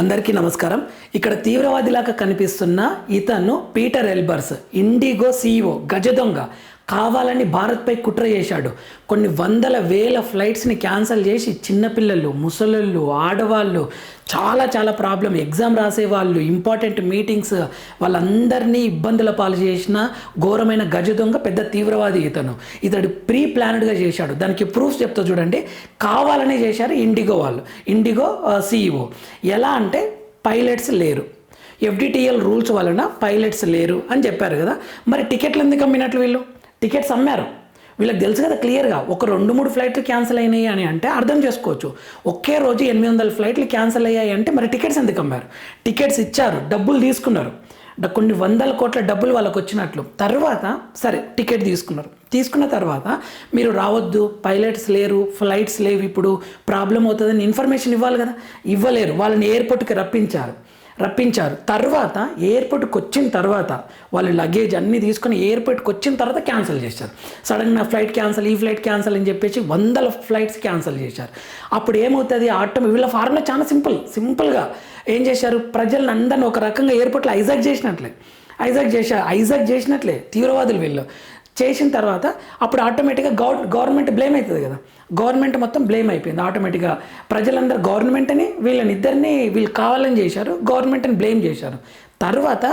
అందరికీ నమస్కారం. ఇక్కడ తీవ్రవాదిలాగా కనిపిస్తున్న ఇతను పీటర్ ఎల్బర్స్ ఇండిగో సీఈఓ గజదొంగ కావాలని భారత్పై కుట్ర చేశాడు. కొన్ని వందల వేల ఫ్లైట్స్ని క్యాన్సిల్ చేసి చిన్నపిల్లలు ముసలోళ్ళు ఆడవాళ్ళు చాలా చాలా ప్రాబ్లం ఎగ్జామ్ రాసే వాళ్ళు ఇంపార్టెంట్ మీటింగ్స్ వాళ్ళందరినీ ఇబ్బందుల పాలు చేసిన ఘోరమైన గజ దొంగ పెద్ద తీవ్రవాది ఇతను. ఇతడు ప్రీ ప్లానెడ్గా చేశాడు. దానికి ప్రూఫ్స్ చెప్తా చూడండి. కావాలనే చేశారు ఇండిగో వాళ్ళు. ఇండిగో సీఈఓ ఎలా అంటే పైలట్స్ లేరు. ఎఫ్డిటిఎల్ రూల్స్ వలన పైలట్స్ లేరు అని చెప్పారు కదా. మరి టికెట్లు ఎందుకు అమ్మినట్లు వీళ్ళు? టికెట్స్ అమ్మారు. వీళ్ళకి తెలుసు కదా క్లియర్గా ఒక రెండు మూడు ఫ్లైట్లు క్యాన్సిల్ అయినాయి అని అంటే అర్థం చేసుకోవచ్చు. ఒకే రోజు ఎనిమిది వందల ఫ్లైట్లు క్యాన్సిల్ అయ్యాయి అంటే మరి టికెట్స్ ఎందుకు అమ్మారు? టికెట్స్ ఇచ్చారు డబ్బులు తీసుకున్నారు. కొన్ని వందల కోట్ల డబ్బులు వాళ్ళకి వచ్చినట్లు. తర్వాత సరే టికెట్ తీసుకున్నారు. తీసుకున్న తర్వాత మీరు రావద్దు పైలట్స్ లేరు ఫ్లైట్స్ లేవు ఇప్పుడు ప్రాబ్లం అవుతుందని ఇన్ఫర్మేషన్ ఇవ్వాలి కదా? ఇవ్వలేరు. వాళ్ళని ఎయిర్పోర్ట్కి రప్పించారు. రప్పించారు. తర్వాత ఎయిర్పోర్ట్కి వచ్చిన తర్వాత వాళ్ళు లగేజ్ అన్నీ తీసుకొని ఎయిర్పోర్ట్కి వచ్చిన తర్వాత క్యాన్సిల్ చేశారు. సడన్గా ఫ్లైట్ క్యాన్సిల్ ఈ ఫ్లైట్ క్యాన్సిల్ అని చెప్పేసి వందల ఫ్లైట్స్ క్యాన్సిల్ చేశారు. అప్పుడు ఏమవుతుంది? ఆటో వీళ్ళ ఫార్ములా చాలా సింపుల్ సింపుల్గా ఏం చేశారు? ప్రజలను అందరిని ఒక రకంగా ఎయిర్పోర్ట్లో ఐజాక్ చేసినట్లే. ఐజాక్ చేశారు ఐజాక్ చేసినట్లే. తీవ్రవాదులు వీళ్ళు. చేసిన తర్వాత అప్పుడు ఆటోమేటిక్గా గవ గవర్నమెంట్ బ్లేమ్ అవుతుంది కదా. గవర్నమెంట్ మొత్తం బ్లేమ్ అయిపోయింది. ఆటోమేటిక్గా ప్రజలందరూ గవర్నమెంట్ని వీళ్ళని ఇద్దరిని వీళ్ళు కావాలని చేశారు గవర్నమెంట్ని బ్లేమ్ చేశారు. తర్వాత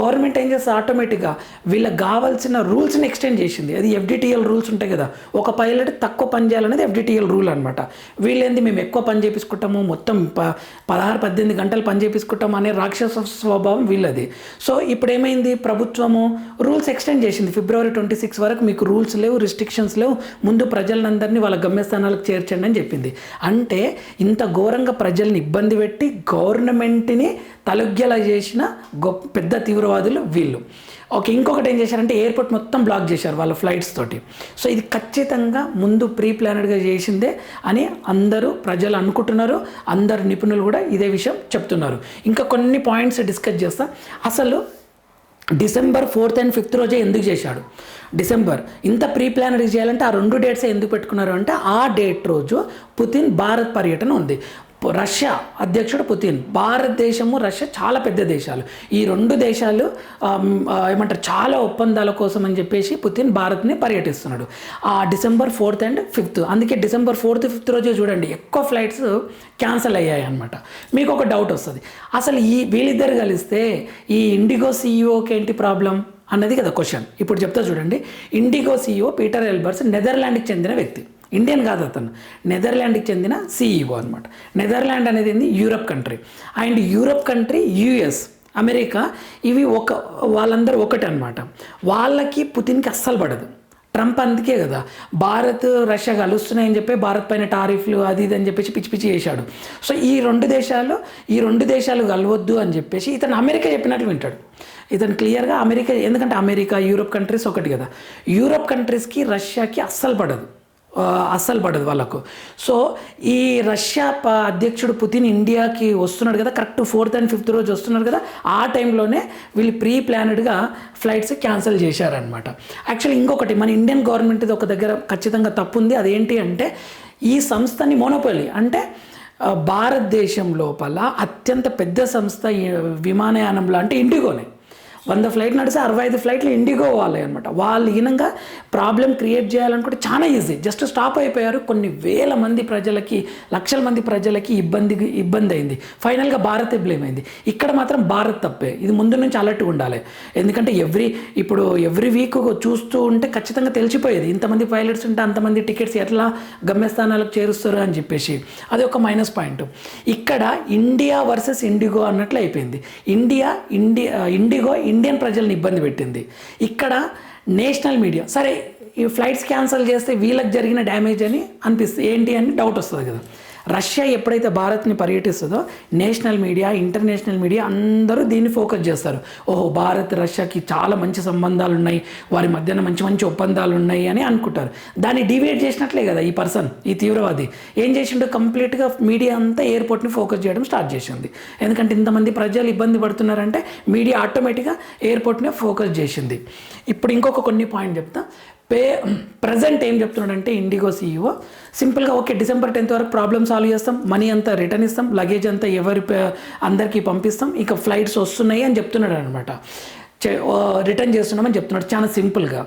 గవర్నమెంట్ ఏం చేస్తే ఆటోమేటిక్గా వీళ్ళకి కావాల్సిన రూల్స్ని ఎక్స్టెండ్ చేసింది. అది ఎఫ్డిటిఎల్ రూల్స్ ఉంటాయి కదా. ఒక పైలట్ తక్కువ పని చేయాలనేది ఎఫ్డిటిఎల్ రూల్ అనమాట వీళ్ళేంది? మేము ఎక్కువ పని చేపించుకుంటాము. మొత్తం ప పదహారు పద్దెనిమిది గంటలు పని చేపించుకుంటాము అనే రాక్షస స్వభావం వీళ్ళది. సో ఇప్పుడు ఏమైంది ప్రభుత్వము రూల్స్ ఎక్స్టెండ్ చేసింది. ఫిబ్రవరి ట్వంటీ సిక్స్ వరకు మీకు రూల్స్ లేవు రిస్ట్రిక్షన్స్ లేవు. ముందు ప్రజలందరినీ వాళ్ళ గమ్యస్థానాలకు చేర్చండి అని చెప్పింది. అంటే ఇంత ఘోరంగా ప్రజల్ని ఇబ్బంది పెట్టి గవర్నమెంట్ని తలొగ్గేలా చేసిన గొప్ప పెద్ద తీవ్రవాదులు వీళ్ళు. ఓకే ఇంకొకటి ఏం చేశారంటే ఎయిర్పోర్ట్ మొత్తం బ్లాక్ చేశారు వాళ్ళ ఫ్లైట్స్ తోటి. సో ఇది ఖచ్చితంగా ముందు ప్రీ ప్లానెడ్గా చేసిందే అని అందరూ ప్రజలు అనుకుంటున్నారు. అందరు నిపుణులు కూడా ఇదే విషయం చెప్తున్నారు. ఇంకా కొన్ని పాయింట్స్ డిస్కస్ చేస్తా. అసలు డిసెంబర్ ఫోర్త్ అండ్ ఫిఫ్త్ రోజే ఎందుకు చేశాడు? డిసెంబర్ ఇంత ప్రీ ప్లానరీ చేయాలంటే ఆ రెండు డేట్స్ ఎందుకు పెట్టుకున్నారు అంటే ఆ డేట్ రోజు పుతిన్ భారత్ పర్యటన ఉంది. రష్యా అధ్యక్షుడు పుతిన్. భారతదేశము రష్యా చాలా పెద్ద దేశాలు. ఈ రెండు దేశాలు ఏమంటారు చాలా ఒప్పందాల కోసం అని చెప్పేసి పుతిన్ భారత్ని పర్యటిస్తున్నాడు. ఆ డిసెంబర్ ఫోర్త్ అండ్ ఫిఫ్త్. అందుకే డిసెంబర్ ఫోర్త్ ఫిఫ్త్ రోజే చూడండి ఎక్కువ ఫ్లైట్స్ క్యాన్సిల్ అయ్యాయి అనమాట మీకు ఒక డౌట్ వస్తుంది. అసలు ఈ వీళ్ళిద్దరు కలిస్తే ఈ ఇండిగో సీఈఓకి ఏంటి ప్రాబ్లం అన్నది కదా క్వశ్చన్ ఇప్పుడు చెప్తా చూడండి. ఇండిగో సీఈఓ పీటర్ ఎల్బర్స్ నెదర్లాండ్కి చెందిన వ్యక్తి. ఇండియన్ కాదు అతను. నెదర్లాండ్కి చెందిన సీఈఓ అనమాట నెదర్లాండ్ అనేది ఏంది? Europe country. And Europe country US America ఇవి ఒక వాళ్ళందరూ ఒకటి అనమాట వాళ్ళకి పుతిన్కి అస్సలు పడదు. ట్రంప్ అందుకే కదా భారత్ రష్యా కలుస్తున్నాయని చెప్పి భారత్ పైన టారిఫ్లు అది ఇది అని చెప్పేసి పిచ్చి పిచ్చి చేశాడు. సో ఈ రెండు దేశాలు ఈ రెండు దేశాలు కలవద్దు అని చెప్పేసి ఇతను అమెరికా చెప్పినట్లు వింటాడు. ఇతను క్లియర్గా అమెరికా ఎందుకంటే అమెరికా యూరోప్ కంట్రీస్ ఒకటి కదా. యూరోప్ కంట్రీస్కి రష్యాకి అస్సలు పడదు. అస్సలు పడదు వాళ్ళకు. సో ఈ రష్యా ప అధ్యక్షుడు పుతిన్ ఇండియాకి వస్తున్నాడు కదా కరెక్ట్ ఫోర్త్ అండ్ ఫిఫ్త్ రోజు వస్తున్నాడు కదా ఆ టైంలోనే వీళ్ళు ప్రీ ప్లానెడ్గా ఫ్లైట్స్ క్యాన్సిల్ చేశారనమాట యాక్చువల్లీ ఇంకొకటి మన ఇండియన్ గవర్నమెంట్ది ఒక దగ్గర ఖచ్చితంగా తప్పు ఉంది అదేంటి అంటే ఈ సంస్థని మోనోపోలి అంటే భారతదేశం లోపల అత్యంత పెద్ద సంస్థ విమానయానంలో అంటే ఇండిగోనే. వంద ఫ్లైట్ నడిస్తే అరవై ఐదు ఫ్లైట్లు ఇండిగో వాళ్ళే అనమాట వాళ్ళు ఈనంగా ప్రాబ్లం క్రియేట్ చేయాలనుకుంటే చాలా ఈజీ. జస్ట్ స్టాప్ అయిపోయారు. కొన్ని వేల మంది ప్రజలకి లక్షల మంది ప్రజలకి ఇబ్బంది ఇబ్బంది అయింది. ఫైనల్గా భారతే బ్లేమ్ అయింది. ఇక్కడ మాత్రం భారత్ తప్పే. ఇది ముందు నుంచి అలర్ట్గా ఉండాలి. ఎందుకంటే ఎవ్రీ ఇప్పుడు ఎవ్రీ వీక్ చూస్తూ ఉంటే ఖచ్చితంగా తెలిసిపోయేది. ఇంతమంది పైలట్స్ ఉంటే అంతమంది టికెట్స్ ఎట్లా గమ్యస్థానాలకు చేరుస్తారు అని చెప్పేసి. అది ఒక మైనస్ పాయింట్. ఇక్కడ ఇండియా వర్సెస్ ఇండిగో అన్నట్లు అయిపోయింది. ఇండియా ఇండియా ఇండిగో ఇండియన్ ప్రజల్ని ఇబ్బంది పెట్టింది. ఇక్కడ నేషనల్ మీడియా సరే ఈ ఫ్లైట్స్ క్యాన్సిల్ చేస్తే వీళ్ళకి జరిగిన డ్యామేజ్ అని అనిపిస్తుంది ఏంటి అని డౌట్ వస్తుంది కదా. రష్యా ఎప్పుడైతే భారత్ని పర్యటిస్తుందో నేషనల్ మీడియా ఇంటర్నేషనల్ మీడియా అందరూ దీన్ని ఫోకస్ చేస్తారు. ఓహో భారత్ రష్యాకి చాలా మంచి సంబంధాలు ఉన్నాయి వారి మధ్యన మంచి మంచి ఒప్పందాలు ఉన్నాయి అని అనుకుంటారు. దాన్ని డివేట్ చేసినట్లే కదా ఈ పర్సన్ ఈ తీవ్రవాది. ఏం చేసిండు? కంప్లీట్గా మీడియా అంతా ఎయిర్పోర్ట్ని ఫోకస్ చేయడం స్టార్ట్ చేసింది. ఎందుకంటే ఇంతమంది ప్రజలు ఇబ్బంది పడుతున్నారంటే మీడియా ఆటోమేటిక్గా ఎయిర్పోర్ట్నే ఫోకస్ చేసింది. ఇప్పుడు ఇంకొక కొన్ని పాయింట్ చెప్తా. పే ప్రజెంట్ ఏం చెప్తున్నాడంటే ఇండిగో సీఈఓ సింపుల్గా ఓకే డిసెంబర్ టెన్త్ వరకు ప్రాబ్లమ్ సాల్వ్ చేస్తాం. మనీ అంతా రిటర్న్ ఇస్తాం. లగేజ్ అంతా ఎవరి అందరికీ పంపిస్తాం. ఇక ఫ్లైట్స్ వస్తున్నాయి అని చెప్తున్నాడు అనమాట రిటర్న్ చేస్తున్నామని చెప్తున్నాడు. చాలా సింపుల్గా.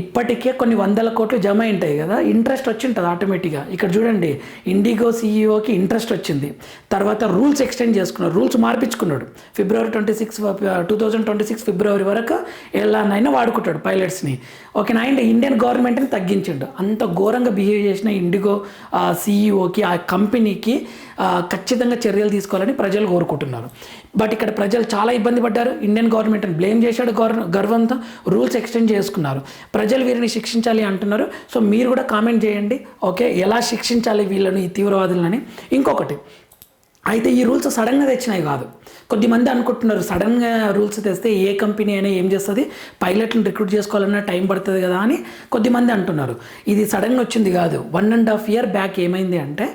ఇప్పటికే కొన్ని వందల కోట్లు జమ ఉంటాయి కదా ఇంట్రెస్ట్ వచ్చి ఉంటుంది ఆటోమేటిక్గా. ఇక్కడ చూడండి ఇండిగో సీఈఓకి ఇంట్రెస్ట్ వచ్చింది. తర్వాత రూల్స్ ఎక్స్టెండ్ చేసుకున్నాడు. రూల్స్ మార్పించుకున్నాడు. ఫిబ్రవరి twenty six two thousand twenty six ఫిబ్రవరి వరకు ఎలానైనా వాడుకుంటాడు పైలట్స్ని ఓకే అండ్ ఇండియన్ గవర్నమెంట్ని తగ్గించిండు. అంత ఘోరంగా బిహేవ్ చేసిన ఇండిగో సీఈఓకి uh, ఆ కంపెనీకి ఖచ్చితంగా చర్యలు తీసుకోవాలని ప్రజలు కోరుకుంటున్నారు. బట్ ఇక్కడ ప్రజలు చాలా ఇబ్బంది పడ్డారు. ఇండియన్ గవర్నమెంట్ని బ్లేమ్ చేశాడు గవర్ గర్వంతో రూల్స్ ఎక్స్టెండ్ చేసుకున్నారు. ప్రజలు వీరిని శిక్షించాలి అంటున్నారు. సో మీరు కూడా కామెంట్ చేయండి. ఓకే ఎలా శిక్షించాలి వీళ్ళని ఈ తీవ్రవాదులని? ఇంకొకటి అయితే ఈ రూల్స్ సడన్గా తెచ్చినాయి కాదు. కొద్దిమంది అనుకుంటున్నారు సడన్గా రూల్స్ తెస్తే ఏ కంపెనీ అయినా ఏం చేస్తుంది? పైలట్లను రిక్రూట్ చేసుకోవాలన్నా టైం పడుతుంది కదా అని కొద్దిమంది అంటున్నారు. ఇది సడన్గా వచ్చింది కాదు. One and half year back ఏమైంది అంటే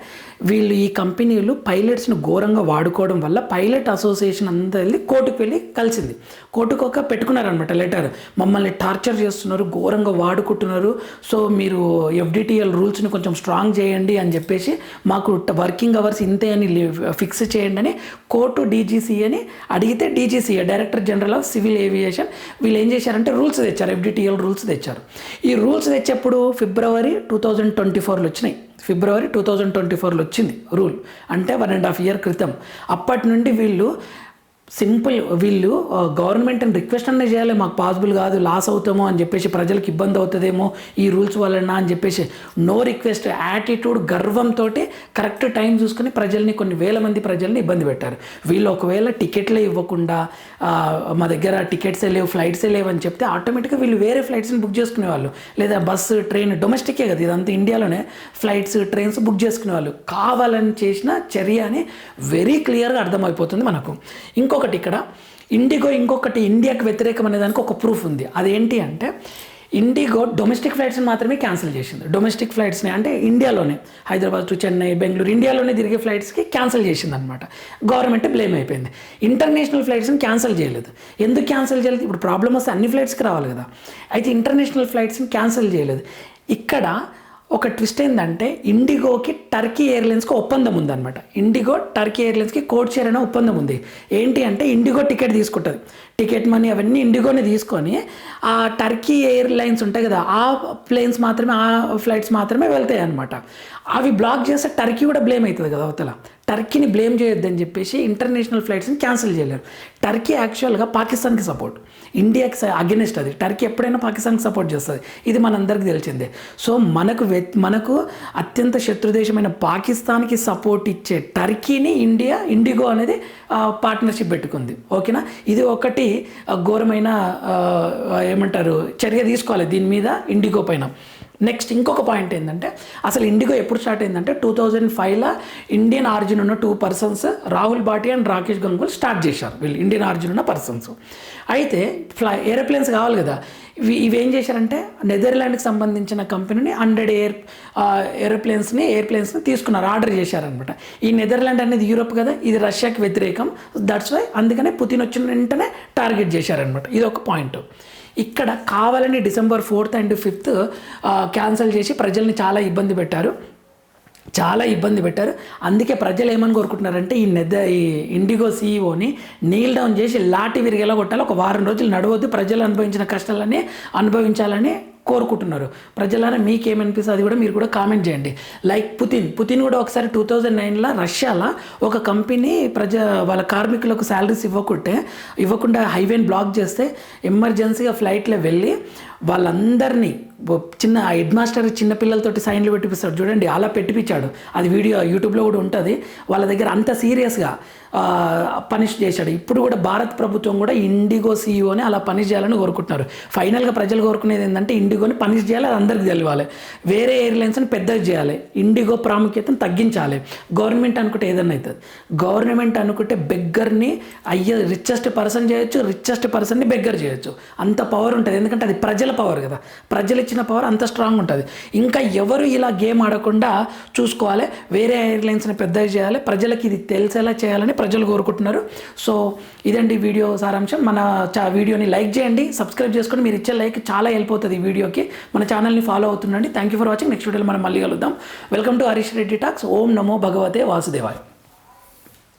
వీళ్ళు ఈ కంపెనీలు పైలట్స్ను ఘోరంగా వాడుకోవడం వల్ల పైలట్ అసోసియేషన్ అంతా వెళ్ళి కోర్టుకు వెళ్ళి కలిసింది. కోర్టుకు ఒక పెట్టుకున్నారనమాట లెటర్. మమ్మల్ని టార్చర్ చేస్తున్నారు ఘోరంగా వాడుకుంటున్నారు. సో మీరు ఎఫ్డిటిఎల్ రూల్స్ని కొంచెం స్ట్రాంగ్ చేయండి అని చెప్పేసి మాకు వర్కింగ్ అవర్స్ ఇంతే అని ఫిక్స్ చేయండి అని కోర్టు డీజీసీ అని అడిగితే DGCA director general of civil aviation వీళ్ళు ఏం చేశారంటే రూల్స్ తెచ్చారు ఎఫ్డిటిఎల్ రూల్స్ తెచ్చారు. ఈ రూల్స్ తెచ్చేప్పుడు ఫిబ్రవరి టూ థౌజండ్ ట్వంటీ ఫోర్లో వచ్చినాయి. ఫిబ్రవరి టూ థౌజండ్ ట్వంటీ ఫోర్లో వచ్చింది రూల్. అంటే వన్ అండ్ హాఫ్ ఇయర్ క్రితం. అప్పటి నుండి వీళ్ళు సింపుల్ వీళ్ళు గవర్నమెంట్ రిక్వెస్ట్ అనే చేయాలి మాకు పాసిబుల్ కాదు లాస్ అవుతామో అని చెప్పేసి ప్రజలకు ఇబ్బంది అవుతుందేమో ఈ రూల్స్ వలన అని చెప్పేసి నో రిక్వెస్ట్ యాటిట్యూడ్ గర్వంతో కరెక్ట్ టైం చూసుకుని ప్రజల్ని కొన్ని వేల మంది ప్రజల్ని ఇబ్బంది పెట్టారు. వీళ్ళు ఒకవేళ టికెట్లే ఇవ్వకుండా మా దగ్గర టికెట్సే లేవు ఫ్లైట్సే లేవు అని చెప్తే ఆటోమేటిక్గా వీళ్ళు వేరే ఫ్లైట్స్ని బుక్ చేసుకునేవాళ్ళు. లేదా బస్సు ట్రైన్ డొమెస్టికే కదా ఇదంతా ఇండియాలోనే ఫ్లైట్స్ ట్రైన్స్ బుక్ చేసుకునేవాళ్ళు. కావాలని చేసిన చర్య అని వెరీ క్లియర్గా అర్థమైపోతుంది మనకు. ఇంకో ఇంకొకటి ఇక్కడ. ఇండిగో ఇంకొకటి ఇండియాకి వ్యతిరేకం అనే దానికి ఒక ప్రూఫ్ ఉంది. అదేంటి అంటే ఇండిగో డొమెస్టిక్ ఫ్లైట్స్ని మాత్రమే క్యాన్సిల్ చేసింది. డొమెస్టిక్ ఫ్లైట్స్ని అంటే ఇండియాలోనే హైదరాబాద్ టు చెన్నై బెంగళూరు ఇండియాలోనే తిరిగే ఫ్లైట్స్కి క్యాన్సిల్ చేసింది అనమాట గవర్నమెంట్ బ్లేమ్ అయిపోయింది. ఇంటర్నేషనల్ ఫ్లైట్స్ని క్యాన్సిల్ చేయలేదు. ఎందుకు క్యాన్సిల్ చేయలేదు? ఇప్పుడు ప్రాబ్లమ్ వస్తే అన్ని ఫ్లైట్స్కి రావాలి కదా. అయితే ఇంటర్నేషనల్ ఫ్లైట్స్ని క్యాన్సిల్ చేయలేదు. ఇక్కడ ఒక ట్విస్ట్ ఏంటంటే ఇండిగోకి టర్కీ ఎయిర్లైన్స్కి ఒప్పందం ఉందన్నమాట. ఇండిగో టర్కీ ఎయిర్లైన్స్కి కోడ్ షేర్ అనే ఒప్పందం ఉంది. ఏంటి అంటే ఇండిగో టికెట్ తీసుకుంటుంది. టికెట్ మనీ అవన్నీ ఇండిగోనే తీసుకొని ఆ టర్కీ ఎయిర్లైన్స్ ఉంటాయి కదా ఆ ప్లేన్స్ మాత్రమే ఆ ఫ్లైట్స్ మాత్రమే వెళ్తాయి అనమాట అవి బ్లాక్ చేస్తే టర్కీ కూడా బ్లేమ్ అవుతుంది కదా అవతల. టర్కీని బ్లేమ్ చేయొద్దని చెప్పేసి ఇంటర్నేషనల్ ఫ్లైట్స్ని క్యాన్సిల్ చేయలేరు. టర్కీ యాక్చువల్గా పాకిస్తాన్కి సపోర్ట్. ఇండియాకి అగెనిస్ట్ అది. టర్కీ ఎప్పుడైనా పాకిస్తాన్కి సపోర్ట్ చేస్తుంది. ఇది మనందరికీ తెలిసిందే. సో మనకు వె- మనకు అత్యంత శత్రుదేశమైన పాకిస్తాన్కి సపోర్ట్ ఇచ్చే టర్కీని ఇండియా ఇండిగో అనేది పార్ట్నర్షిప్ పెట్టుకుంది. ఓకేనా? ఇది ఒకటి ఘోరమైన ఏమంటారు చర్య తీసుకోవాలి దీని మీద ఇండిగో పైన. నెక్స్ట్ ఇంకొక పాయింట్ ఏంటంటే అసలు ఇండిగో ఎప్పుడు స్టార్ట్ అయిందంటే టూ థౌజండ్ ఫైవ్లో ఇండియన్ ఆరిజిన్ ఉన్న two persons Rahul Bhatia and Rakesh Gangwal start చేశారు. వీళ్ళు ఇండియన్ ఆరిజిన్ ఉన్న పర్సన్స్ అయితే ఫ్లై ఏరోప్లేన్స్ కావాలి కదా. ఇవి ఇవేం చేశారంటే నెదర్లాండ్కి సంబంధించిన కంపెనీని హండ్రెడ్ ఎయిర్ ఏరోప్లేన్స్ని ఎయిర్ప్లేన్స్ని తీసుకున్నారు ఆర్డర్ చేశారనమాట ఈ నెదర్లాండ్ అనేది యూరోప్ కదా ఇది రష్యాకి వ్యతిరేకం. దట్స్ వై అందుకనే పుతిన్ వచ్చిన వెంటనే టార్గెట్ చేశారనమాట ఇది ఒక పాయింట్ ఇక్కడ కావాలని December fourth and fifth cancel చేసి ప్రజల్ని చాలా ఇబ్బంది పెట్టారు. చాలా ఇబ్బంది పెట్టారు. అందుకే ప్రజలు ఏమని కోరుకుంటున్నారంటే ఈ నెద ఈ ఇండిగో సీఈఓని నీల్ డౌన్ చేసి లాటి విరిగేలా కొట్టాలి. ఒక వారం రోజులు నడవద్దు. ప్రజలు అనుభవించిన కష్టాలన్నీ అనుభవించాలని కోరుకుంటున్నారు. ప్రజలారా మీకేమనిపిస్తుంది అది కూడా మీరు కూడా కామెంట్ చేయండి. Like Putin. పుతిన్ కూడా ఒకసారి టూ థౌజండ్ నైన్లో రష్యాలో ఒక కంపెనీ ప్రజ వాళ్ళ కార్మికులకు శాలరీస్ ఇవ్వకుంటే ఇవ్వకుండా హైవేని బ్లాక్ చేస్తే ఎమర్జెన్సీగా ఫ్లైట్లో వెళ్ళి వాళ్ళందరినీ చిన్న హెడ్ మాస్టర్ చిన్నపిల్లలతోటి సైన్లు పెట్టిపిస్తాడు. చూడండి అలా పెట్టిపించాడు. అది వీడియో యూట్యూబ్లో కూడా ఉంటుంది. వాళ్ళ దగ్గర అంత సీరియస్గా పనిష్ చేశాడు. ఇప్పుడు కూడా భారత ప్రభుత్వం కూడా ఇండిగో సీఈఓని అలా పనిష్ చేయాలని కోరుకుంటున్నారు. ఫైనల్గా ప్రజలు కోరుకునేది ఏంటంటే ఇండిగోని పనిష్ చేయాలి అది అందరికీ తెలియాలి. వేరే ఎయిర్లైన్స్ని పెద్దది చేయాలి. ఇండిగో ప్రాముఖ్యతను తగ్గించాలి. గవర్నమెంట్ అనుకుంటే ఏదన్నా అవుతుంది. గవర్నమెంట్ అనుకుంటే బెగ్గర్ని అయ్యే రిచెస్ట్ పర్సన్ చేయొచ్చు రిచెస్ట్ పర్సన్ని బెగ్గర్ చేయొచ్చు. అంత పవర్ ఉంటుంది. ఎందుకంటే అది ప్రజల పవర్ కదా. ప్రజలు ఇచ్చిన పవర్ అంత స్ట్రాంగ్ ఉంటుంది. ఇంకా ఎవరు ఇలా గేమ్ ఆడకుండా చూసుకోవాలి? వేరే ఎయిర్లైన్స్ని పెద్దది చేయాలి. ప్రజలకి ఇది తెలిసేలా చేయాలని ప్రజలు కోరుకుంటున్నారు. సో ఇదండి వీడియో సారాంశం. మన వీడియోని లైక్ చేయండి. సబ్స్క్రైబ్ చేసుకొని మీరు ఇచ్చే లైక్ చాలా వెళ్ళిపోతుంది ఈ వీడియో వీడియోకి మన ఛానల్ని follow అవుతుండండి. Thank you for watching next వీడియోలో మనం మళ్ళీ కలుద్దాం. Welcome to Harish Reddy talks ఓం నమో భగవతే వాసుదేవాయ్.